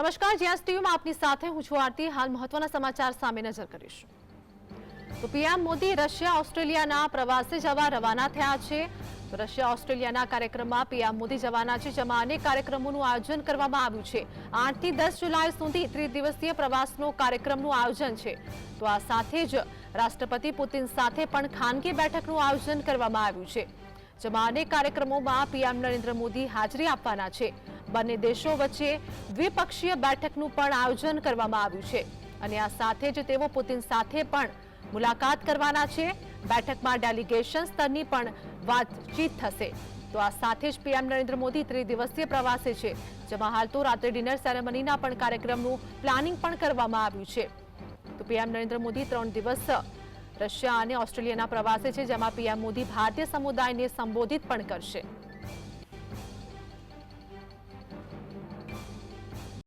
નમસ્કાર જ્યાં ટીવીમાં આપની સાથે હું છું આરતી. હાલ મહત્વના સમાચાર સામે નજર કરીશ. તો પીએમ મોદી રશિયા, ઓસ્ટ્રેલિયાના પ્રવાસે જવા રવાના થયા છે. રશિયા, ઓસ્ટ્રેલિયાના કાર્યક્રમમાં પીએમ મોદી જવાના છે, જેમાં અનેક કાર્યક્રમોનું આયોજન કરવામાં આવ્યું છે. આઠથી દસ જુલાઈ સુધી ત્રિદિવસીય પ્રવાસનો કાર્યક્રમનું આયોજન છે. તો આ સાથે જ રાષ્ટ્રપતિ પુતિન સાથે પણ ખાનગી બેઠકનું આયોજન કરવામાં આવ્યું છે, જેમાં અનેક કાર્યક્રમોમાં પીએમ નરેન્દ્ર મોદી હાજરી આપવાના છે. બંને દેશો વચ્ચે દ્વિપક્ષીય બેઠકનું પણ આયોજન કરવામાં આવ્યું છે. અને આ સાથે જ તેઓ પુતિન સાથે પણ મુલાકાત કરવાના છે. બેઠકમાં ડેલિગેશન સ્તરની પણ વાતચીત થશે. તો આ સાથે જ પીએમ નરેન્દ્ર મોદી ત્રિદિવસીય પ્રવાસે છે, જેમાં હાલ તો રાત્રે ડિનર સેરેમનીના પણ કાર્યક્રમનું પ્લાનિંગ પણ કરવામાં આવ્યું છે. તો પીએમ નરેન્દ્ર મોદી ત્રણ દિવસ રશિયા અને ઓસ્ટ્રેલિયાના પ્રવાસે છે, જેમાં પીએમ મોદી ભારતીય સમુદાયને સંબોધિત પણ કરશે.